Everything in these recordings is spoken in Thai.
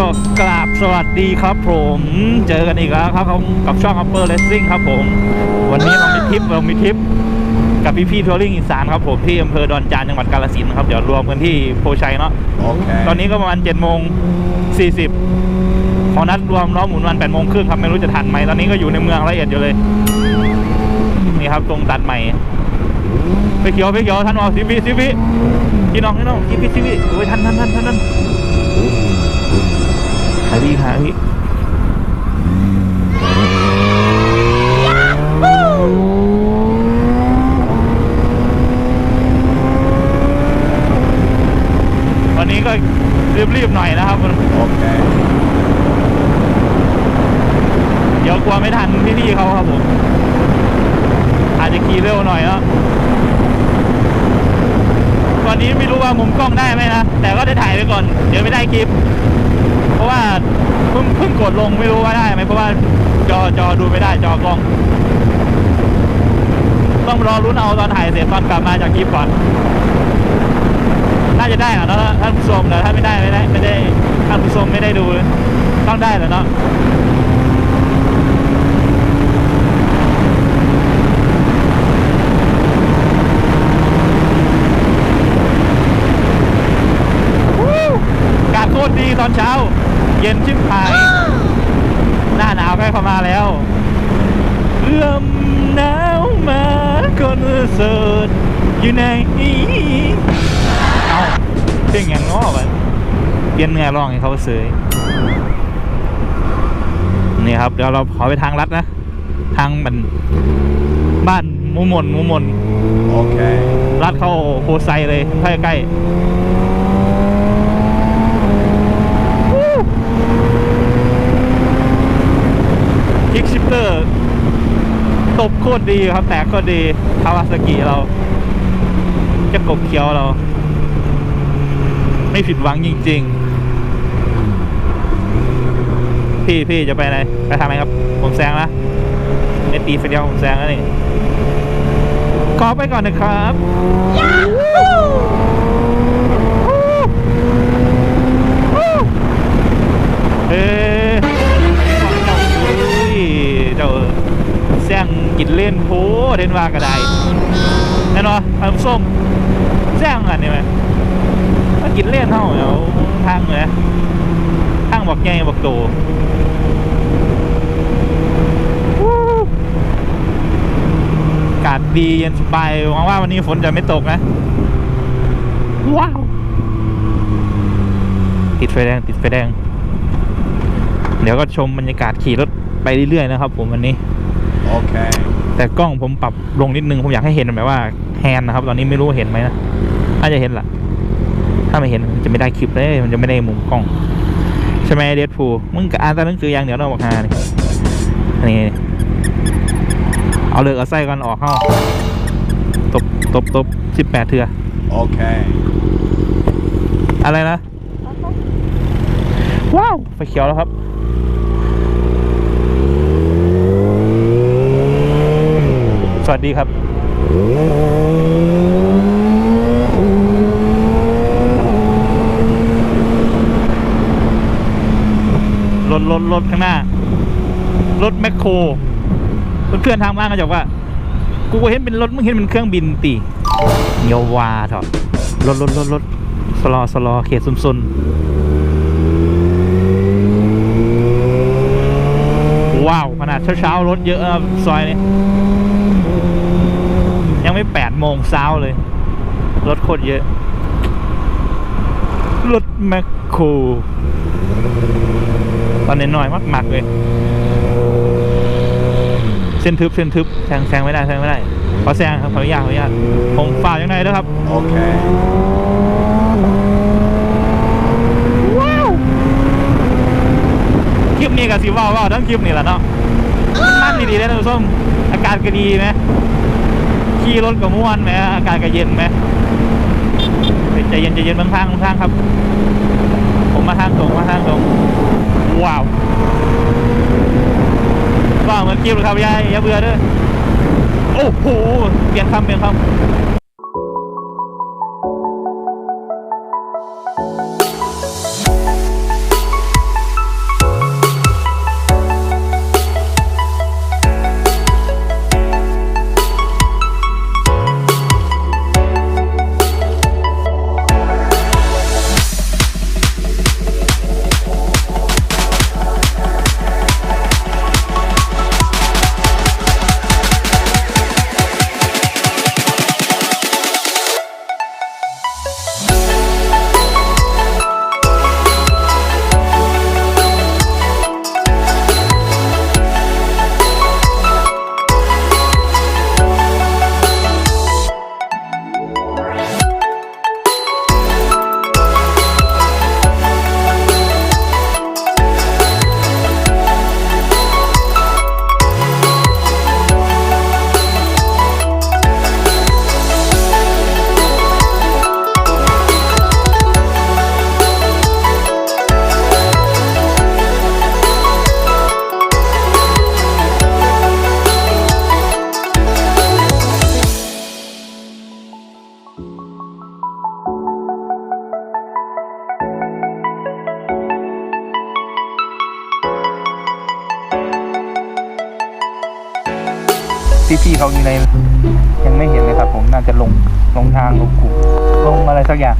ก็กราบสวัสดีครับผม เจอกันอีกแล้วครับกับช่อง Upper Racing ครับผม วันนี้เรามีทริปเรามีทริปกับพี่พี่ทัวริงอีสานครับผมที่อำเภอดอนจานจังหวัดกาฬสินธุ์ครับเดี๋ยวรวมกันที่โพชัยเนาะ Okay. ตอนนี้ก็ประมาณ7จ็ดโมงสี่สิบของนัดรวมล้อหมุนวันแปดโมงครึ่งครับไม่รู้จะทันไหมตอนนี้ก็อยู่ในเมืองละเอียดอยู่เลยนี่ครับตรงตัดใหม่ไปเขียวไปเขียวท่านออกสิบิสิบิพี่น้องพี่น้องสิบิสิบิโอ้ยท่านท่านท่านท่านท่านหา พี่หาพี่วันนี้ก็รีบๆหน่อยนะครับ Okay. เดี๋ยวกลัวไม่ทันพี่ๆเขาครับผม อาจจะขี่เร็วหน่อยเนาะตอนนี้ไม่รู้ว่ามุมกล้องได้ไหมนะ แต่ก็ได้ถ่ายไปก่อน เดี๋ยวไม่ได้คลิป ว่าเพิ่งเพิ่งกดลงไม่รู้ว่าได้ไหมเพราะว่าจอจอดูไม่ได้จอกล้อง ต้องรอรุ้นเอาตอนถ่ายเสร็จตอนกลับมาจากคลิปก่อนน่าจะได้อะเนาะท่านผู้ชมแต่ถ้าไม่ได้ไม่ได้ไม่ได้ท่านผู้ชมไม่ได้ดูต้องได้แหละเนาะกาศโคตรดีตอนเช้า เย็นชิบหาย หน้าหนาวใกล้เข้ามาแล้วเอื้อมหนาวมาคนโสดอยู่ในเอาเพลงอย่างง้อไปเปลี่ยนเนื้อร้องให้เขาเสยนี่ครับเดี๋ยวเราขอไปทางลัดนะ ทางมันบ้านหมูหมนหมูหมน Okay. ลัดเข้าโพไซเลยใกล้ใกล้ คิกชิปเตอร์ตบโคตรดีครับแตกโคตรดีคาวาสกิเราจะกบเขียวเรา ไม่ผิดหวังจริง ๆ พี่พี่จะไปไหนไปทำไมครับ ผมแซงนะไม่ตีไฟเดียวผมแซงแล้วนี่ขอไปก่อนนะครับ นเล่นโพเทนว่ากระไดแน่นอนทำส้มแซงกันนี่ไหมมากินเล่นเท่าเดี๋ยวทางเลยทางบอกไงบอกโตอากาศดีเย็นสบายหวังว่าวันนี้ฝนจะไม่ตกนะ ว้าว ติดไฟแดงติดไฟแดง เดี๋ยวก็ชมบรรยากาศขี่รถไปเรื่อยๆนะครับผมวันนี้ Okay. แต่กล้องผมปรับลงนิดนึง ผมอยากให้เห็นแบบว่าแฮนด์นะครับ ตอนนี้ไม่รู้เห็นไหมนะน่าจะเห็นแหละถ้าไม่เห็นมันจะไม่ได้คลิปเลย มันจะไม่ได้มุมกล้อง ใช่ไหมเดดฟูมึงก็อ่านตอนหนังสืออย่างเดี๋ยวเราบอกฮานี่นี่เอาเลือกเอาไส้ก่อนออกเข้าตบตบตบสิบแปดเถื่อ Okay. อะไรนะ ว้าวไฟเขียวแล้วครับ วัสดีครับรถรถรถข้างหน้า รถแมคโครเพื่อนๆทางบ้านก็จะบอกว่า กูเห็นเป็นรถมึงเห็นเป็นเครื่องบินตีเนียววาถอะรถรถรถรถสลอสลอเขตซุมซุนว้าวขนาดเช้าๆรถเยอะนะซอยนี้ ไม่แปดโมงเช้าเลย รถโคตรเยอะ รถแมคโครตอนนี้น้อยมากๆเลย เส้นทึบเส้นทึบแซงแซงไม่ได้แซงไม่ได้ ขอแซงครับขออนุญาตขออนุญาตผมฝ่ายังไงด้วยครับ Okay. ว้าวคลิปนี้กับสิว่าวว่าวทั้งคลิปนี่แหละเนาะมันดีๆเลยนะทุกท่านอากาศก็ดีไหม ขี่รถกับม่วนไหมอากาศก็เย็นไหมใจเย็นใจเย็นบางทางบางทางครับ พี่ๆเขาอยู่ในยังไม่เห็นเลยครับ ผมน่าจะลงลงทางลงกลุ่มลงอะไรสักอย่าง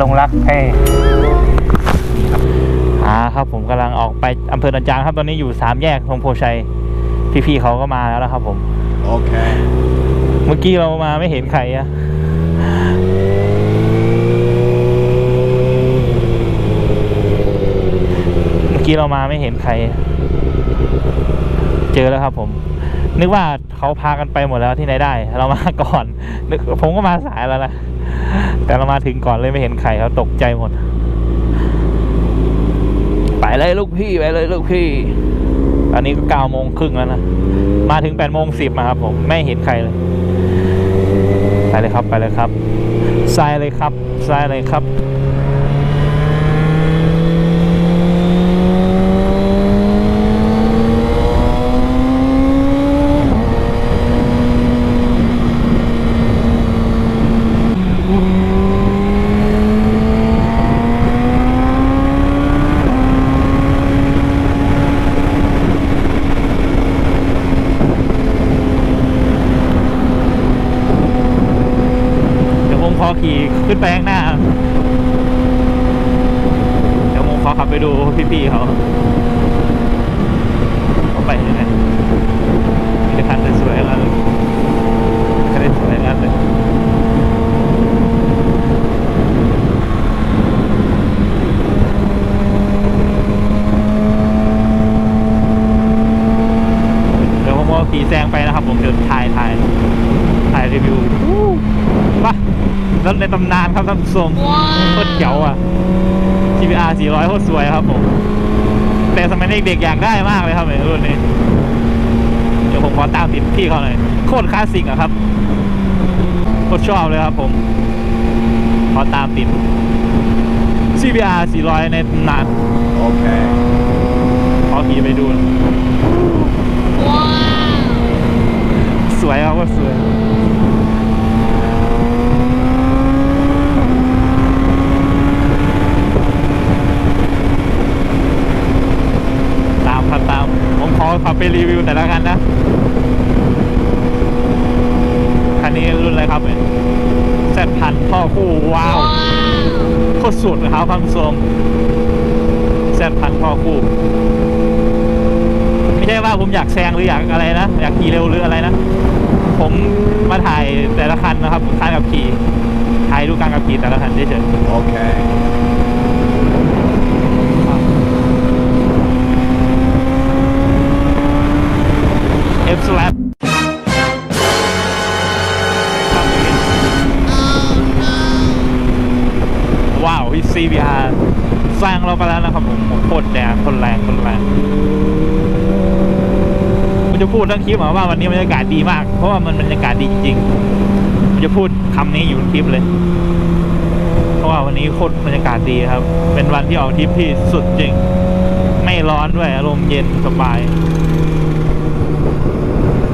ลงรักแพร่อ่าครับผมกำลังออกไปอำเภอดอนจานครับตอนนี้อยู่สามแยกตรงโพชัย พี่ๆเขาก็มาแล้วนะครับผม Okay. เมื่อกี้เรามาไม่เห็นใครอะเมื่อกี้เรามาไม่เห็นใคร เจอแล้วครับผม นึกว่าเขาพากันไปหมดแล้วที่ไหนได้ เรามาก่อนนึกผมก็มาสายแล้วนะแต่เรามาถึงก่อนเลยไม่เห็นใครเขาตกใจหมด ไปเลยลูกพี่ไปเลยลูกพี่ตอนนี้ก็เก้าโมงครึ่งแล้วนะมาถึงแปดโมงสิบนะครับผมไม่เห็นใครเลยไปเลยครับไปเลยครับซ้ายเลยครับซ้ายเลยครับ ขึ้นไปข้างหน้า เดี๋ยวผมขอขับไปดูพี่ๆเขาไปยังไงมีแต่คันสวยๆแล้วคันสวยๆงั้นเลยเดี๋ยวผมก็ขี่แซงไปนะครับ ผมเดินถ่ายถ่ายถ่ายรีวิวว้ารถในตำนานครับท่านผู้ชมโคตรเจ๋วอะ GBR 400โคตรสวยครับผม แต่สมัยเด็กๆอยากได้มากเลยครับไอ้รุ่นนี้ เดี๋ยวผมขอตามติดพี่เขาหน่อยโคตรคลาสสิกอะครับโคตรชอบเลยครับผม ขอตามติด CBR 400 ในตำนาน Okay. ขอขี่ไปดูหน่อยสวยครับก็สวย ตามครับตาม ผม ขอขับไปรีวิวแต่ละกันนะ คันนี้รุ่นอะไรครับเนี่ยแซดพันพ่อคู่ว้าวโคตรสุดนะครับท่านผู้ชมแซดพันพ่อคู่ ไม่ใช่ว่าผมอยากแซงหรืออยากอะไรนะ อยากขี่เร็วหรืออะไรนะ ผมมาถ่ายแต่ละคันนะครับคันกับขี่ถ่ายดูการกับขี่แต่ละคันเฉย Okay. ๆ F slap ว้าว CBR แซงเราไปแล้วนะครับผมโคตรแดงคนแรงคนแรงผมจะพูดทั้งคลิปว่าวันนี้บรรยากาศดีมาก เพราะว่ามันบรรยากาศดีจริงๆผมจะพูดคำนี้อยู่ในคลิปเลย เพราะว่าวันนี้โคตรบรรยากาศดีครับ เป็นวันที่ออกทริปที่สุดจริง ไม่ร้อนด้วยอารมณ์เย็นสบาย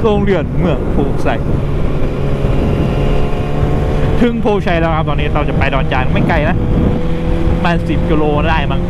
โรงเรียนเมืองภูใส่ถึงโพชัยแล้วครับตอนนี้เราจะไปดอนจานไม่ไกลนะประมาณสิบกิโลได้มั้ง